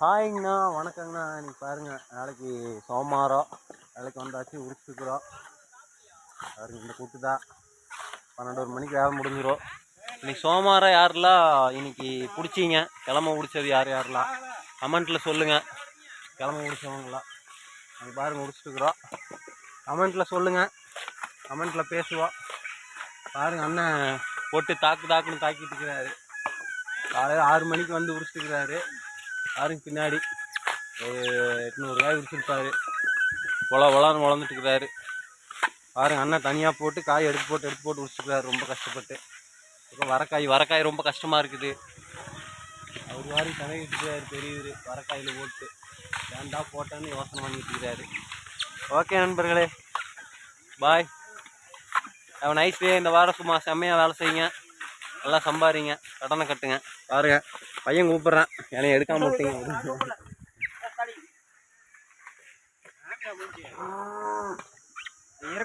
ஹாய்ங்கண்ணா வணக்கங்கண்ணா. நீங்கள் பாருங்க நாளைக்கு சோமாரம் வேலைக்கு வந்தாச்சு உரிச்சுக்கிறோம். பாருங்க இந்த கூட்டு தான். பன்னெண்டு ஒரு மணிக்கு வேலை முடிஞ்சிடும் இன்னைக்கு சோமாரம் யாரெல்லாம் இன்னைக்கு பிடிச்சிங்க? கிளம்ப பிடிச்சது யார் யாரெல்லாம்? கமெண்ட்டில் சொல்லுங்கள் கிளம்ப பிடிச்சவங்களாம் அது பாருங்க முடிச்சுட்டுக்குறோம் கமெண்ட்டில் சொல்லுங்கள் கமெண்ட்டில் பேசுவோம். பாருங்க அண்ணன் போட்டு தாக்கு தாக்குன்னு தாக்கிட்டு இருக்கிறாரு. காலையில் ஆறு மணிக்கு வந்து உரிச்சிட்டுக்கிறாரு. பாருங்க பின்னாடி ஒரு எட்நூறு காய் உரிச்சிருப்பாரு உல உலான்னு வளர்ந்துட்டு இருக்கிறாரு. பாருங்க அண்ணன் தனியாக போட்டு காய் எடுத்து போட்டு எடுத்து போட்டு பிடிச்சிருக்கிறாரு ரொம்ப கஷ்டப்பட்டு. அப்புறம் வரக்காய் வரக்காய் ரொம்ப கஷ்டமாக இருக்குது. அவர் வாரி தலையிட்டு இருக்காரு பெரியவர். வரக்காயில் போட்டு. ஏன்டா போட்டேன்னு யோசனை பண்ணிட்டு இருக்கிறாரு. ஓகே நண்பர்களே. பாய். அவன் நைஸ் டே இந்த வாரம் சும்மா செம்மையாக வேலை செய்யுங்க. நல்லா சம்பாதிங்க கடனை கட்டுங்க. பாருங்க. பையன் கூப்பிட்றேன். என்னை எடுக்காம விட்டீங்க.